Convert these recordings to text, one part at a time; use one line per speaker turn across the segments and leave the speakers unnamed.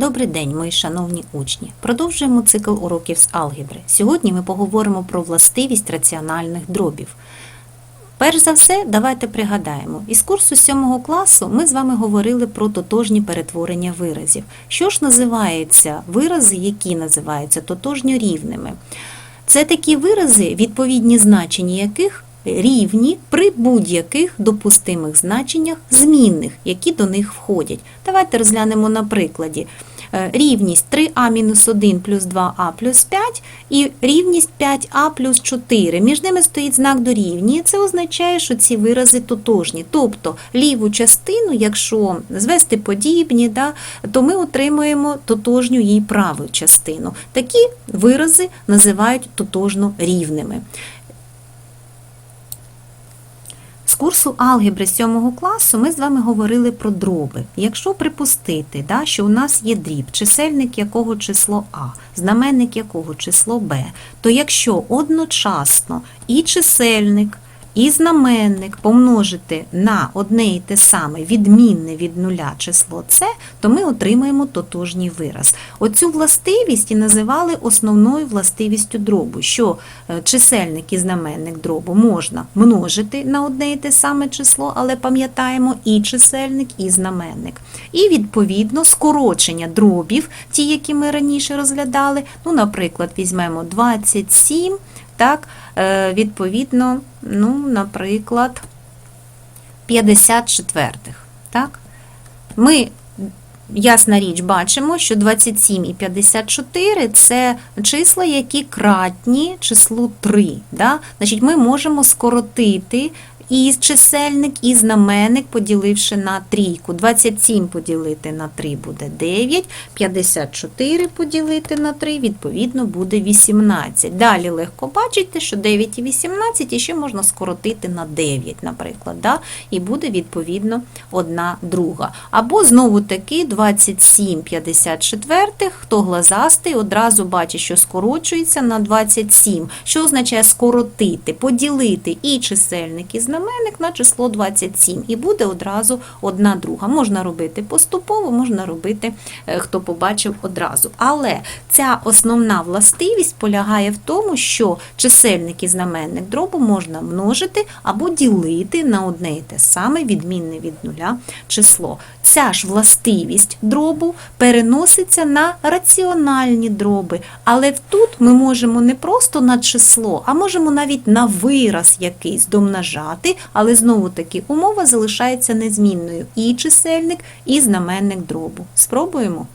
Добрий день, мої шановні учні! Продовжуємо цикл уроків з алгебри. Сьогодні ми поговоримо про властивість раціональних дробів. Перш за все, давайте пригадаємо. Із курсу 7 класу ми з вами говорили про тотожні перетворення виразів. Що ж називаються вирази, які називаються тотожньо рівними? Це такі вирази, відповідні значення яких рівні при будь-яких допустимих значеннях змінних, які до них входять. Давайте розглянемо на прикладі. Е, Рівність 3а-1 плюс 2а плюс 5 і рівність 5а плюс 4. Між ними стоїть знак дорівнює. Це означає, що ці вирази тотожні. Тобто ліву частину, якщо звести подібні, да, то ми отримуємо тотожню їй праву частину. Такі вирази називають тотожно рівними. З курсу алгебри 7 класу ми з вами говорили про дроби. Якщо припустити, да, що у нас є дріб, чисельник якого число А, знаменник якого число Б, то якщо одночасно і чисельник, і знаменник помножити на одне і те саме відмінне від нуля число С, то ми отримаємо тотожній вираз. Оцю властивість і називали основною властивістю дробу, що е, чисельник і знаменник дробу можна множити на одне і те саме число, але пам'ятаємо і чисельник, і знаменник. І відповідно скорочення дробів, ті, які ми раніше розглядали. Ну, наприклад, візьмемо 27, так, е, відповідно, ну, наприклад, 54. Так? Ми, ясна річ, бачимо, що 27 і 54 це числа, які кратні числу 3. Да? Значить, ми можемо скоротити і чисельник, і знаменник, поділивши на трійку. 27 поділити на 3 буде 9, 54 поділити на 3, відповідно, буде 18. Далі легко бачите, що 9 і 18 і ще можна скоротити на 9, наприклад, да? і буде, відповідно, одна друга. Або, знову таки, 27 54, хто глазастий, одразу бачить, що скорочується на 27. Що означає скоротити, поділити і чисельник, і знаменник на число 27. І буде одразу одна друга. Можна робити поступово, можна робити, е, хто побачив одразу. Але ця основна властивість полягає в тому, що чисельник і знаменник дробу можна множити або ділити на одне і те саме відмінне від нуля число. Ця ж властивість дробу переноситься на раціональні дроби. Але тут ми можемо не просто на число, а можемо навіть на вираз якийсь домножати, але знову таки умова залишається незмінною. І чисельник, і знаменник дробу. Спробуємо.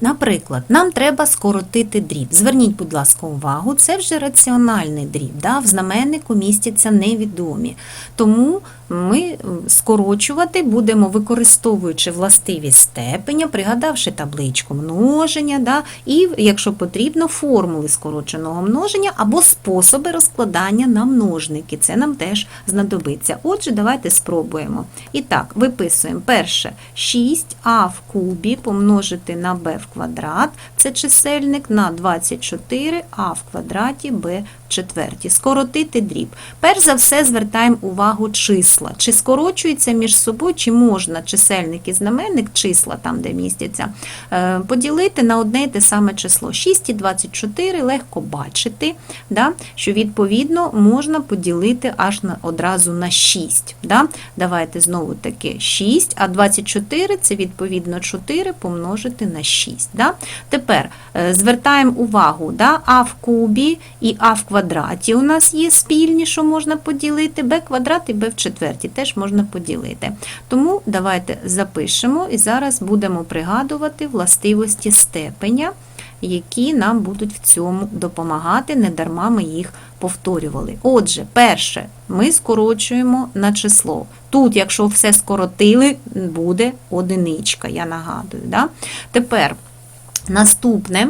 Наприклад, нам треба скоротити дріб. Зверніть, будь ласка, увагу, це вже раціональний дріб. Да? В знаменнику містяться невідомі. Тому ми скорочувати будемо, використовуючи властивість степеня, пригадавши табличку множення, да? і, якщо потрібно, формули скороченого множення або способи розкладання на множники. Це нам теж знадобиться. Отже, давайте спробуємо. І так, виписуємо перше 6а в кубі помножити на b в квадрат, це чисельник на 24, а в квадраті b в четверті. Скоротити дріб. Перш за все звертаємо увагу числа. Чи скорочуються між собою, чи можна чисельник і знаменник, числа там, де містяться, е, поділити на одне і те саме число. 6 і 24 легко бачити, да, що відповідно можна поділити аж на, одразу на 6. Да? Давайте знову таки 6, а 24 це відповідно 4 помножити на 6. Да? Тепер е, звертаємо увагу, да? а в кубі і а в квадраті у нас є спільні, що можна поділити, b квадрат і b в четверті теж можна поділити. Тому давайте запишемо і зараз будемо пригадувати властивості степеня, які нам будуть в цьому допомагати, не дарма ми їх повторювали. Отже, перше, ми скорочуємо на число. Тут, якщо все скоротили, буде одиничка, я нагадую. Да? Тепер наступне,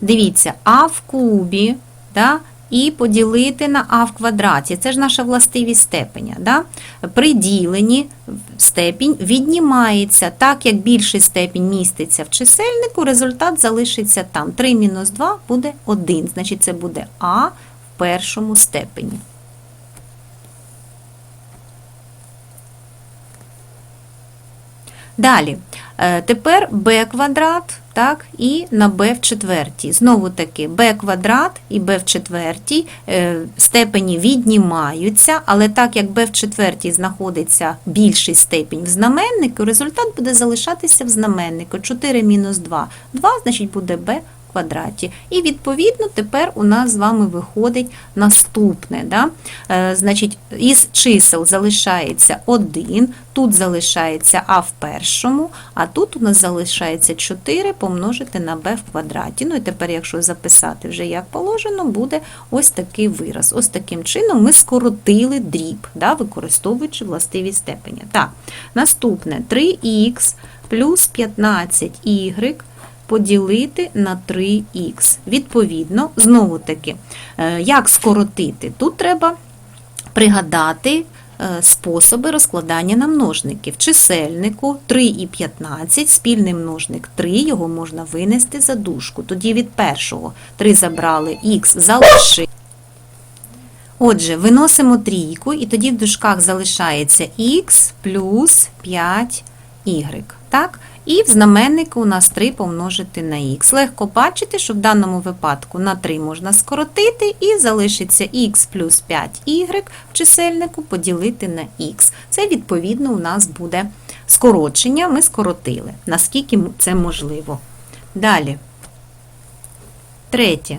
дивіться, а в кубі, да, і поділити на а в квадраті. Це ж наша властивість степеня. Да? При діленні степінь віднімається, так як більший степінь міститься в чисельнику, результат залишиться там. 3 мінус 2 буде 1, значить це буде а в першому степені. Далі, Е, Тепер b квадрат, так, і на b в четвертій. Знову таки, b квадрат і b в четвертій е, степені віднімаються, але так як b в четвертій знаходиться більший степінь в знаменнику, результат буде залишатися в знаменнику. 4 мінус 2. 2, значить, буде b квадраті. І відповідно тепер у нас з вами виходить наступне. Да? Е, значить, із чисел залишається 1, тут залишається а в першому, а тут у нас залишається 4 помножити на b в квадраті. Ну і тепер, якщо записати вже як положено, буде ось такий вираз. Ось таким чином ми скоротили дріб, да, використовуючи властиві степені. Так, наступне 3х плюс 15y поділити на 3х. Відповідно, знову таки, е, як скоротити? Тут треба пригадати е, способи розкладання на множники. В чисельнику 3 і 15, спільний множник 3, його можна винести за дужку. Тоді від першого 3 забрали, х залишили. Отже, виносимо трійку, і тоді в дужках залишається х плюс 5y. Так? І в знаменнику у нас 3 помножити на х. Легко бачити, що в даному випадку на 3 можна скоротити, і залишиться х плюс 5y в чисельнику поділити на х. Це, відповідно, у нас буде скорочення. Ми скоротили, наскільки це можливо. Далі. Третє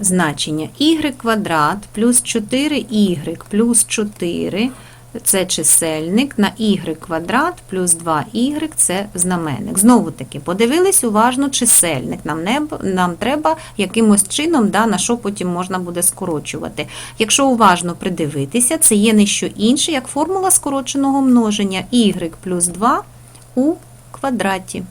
значення y квадрат плюс 4y плюс 4 це чисельник, на y квадрат плюс 2y це знаменник. Знову таки, подивились уважно чисельник. Нам, не, нам треба якимось чином, да, на що потім можна буде скорочувати. Якщо уважно придивитися, це є не що інше, як формула скороченого множення y плюс 2 у квадраті.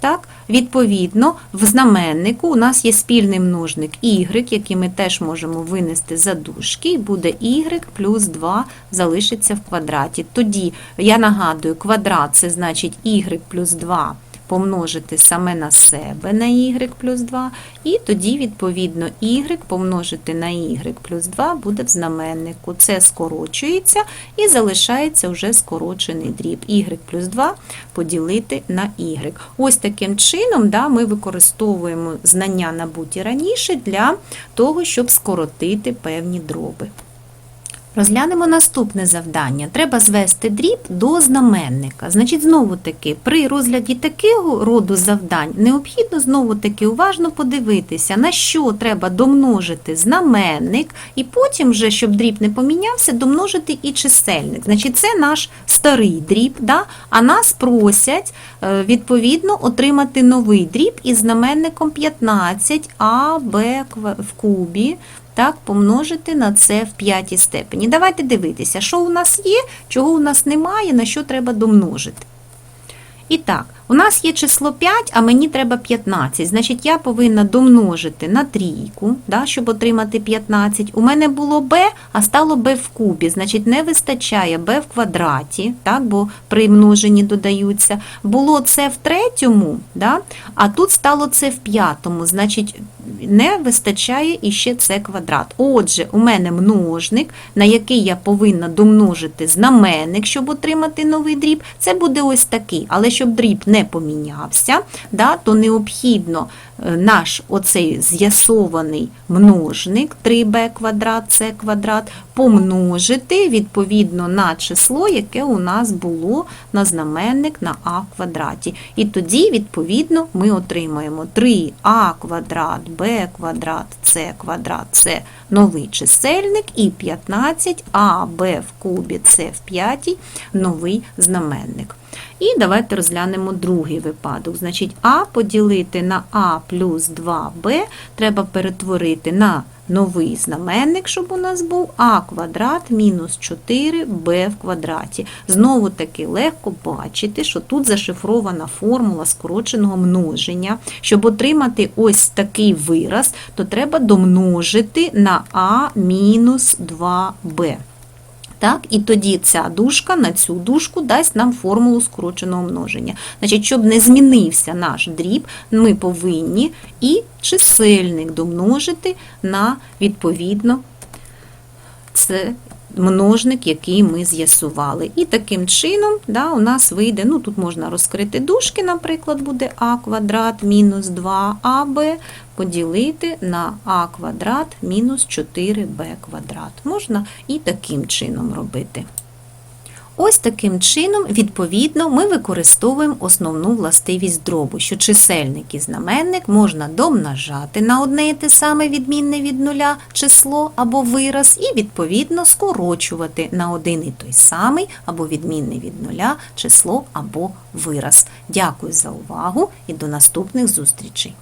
Так, Відповідно, в знаменнику у нас є спільний множник y, який ми теж можемо винести за дужки, буде y плюс 2 залишиться в квадраті. Тоді, я нагадую, квадрат це значить y плюс 2 помножити саме на себе на y плюс 2, і тоді, відповідно, y помножити на y плюс 2 буде в знаменнику. Це скорочується і залишається вже скорочений дріб. y плюс 2 поділити на y. Ось таким чином да, ми використовуємо знання набуті раніше для того, щоб скоротити певні дроби. Розглянемо наступне завдання. Треба звести дріб до знаменника. Значить, знову таки, при розгляді такого роду завдань необхідно знову таки уважно подивитися, на що треба домножити знаменник, і потім, вже, щоб дріб не помінявся, домножити і чисельник. Значить, це наш старий дріб, да? а нас просять е, відповідно отримати новий дріб із знаменником 15 а, Б в кубі так, помножити на це в п'ятій степені. Давайте дивитися, що у нас є, чого у нас немає, на що треба домножити. І так, у нас є число 5, а мені треба 15. Значить, я повинна домножити на трійку, да, щоб отримати 15. У мене було b, а стало b в кубі. Значить, не вистачає b в квадраті, так, бо при множенні додаються. Було це в третьому, да, а тут стало це в п'ятому. Значить, не вистачає іще це квадрат. Отже, у мене множник, на який я повинна домножити знаменник, щоб отримати новий дріб, це буде ось такий. Але щоб дріб не помінявся, да, то необхідно е, наш оцей з'ясований множник 3b квадрат, c квадрат, помножити відповідно на число, яке у нас було на знаменник на а квадраті. І тоді, відповідно, ми отримаємо 3а квадрат, b квадрат, c квадрат це новий чисельник, і 15а, b в кубі, c в п'ятій новий знаменник. І давайте розглянемо другий випадок. Значить, А поділити на А плюс 2Б треба перетворити на новий знаменник, щоб у нас був А квадрат мінус 4Б в квадраті. Знову таки легко бачити, що тут зашифрована формула скороченого множення. Щоб отримати ось такий вираз, то треба домножити на А мінус 2Б. Так, І тоді ця дужка на цю дужку дасть нам формулу скороченого множення. Значить, щоб не змінився наш дріб, ми повинні і чисельник домножити на відповідно це множник, який ми з'ясували. І таким чином да, у нас вийде, ну тут можна розкрити дужки, наприклад, буде а квадрат мінус 2аб поділити на а квадрат мінус 4b квадрат. Можна і таким чином робити. Ось таким чином, відповідно, ми використовуємо основну властивість дробу, що чисельник і знаменник можна домножати на одне і те саме відмінне від нуля число або вираз, і відповідно скорочувати на один і той самий або відмінне від нуля число або вираз. Дякую за увагу і до наступних зустрічей!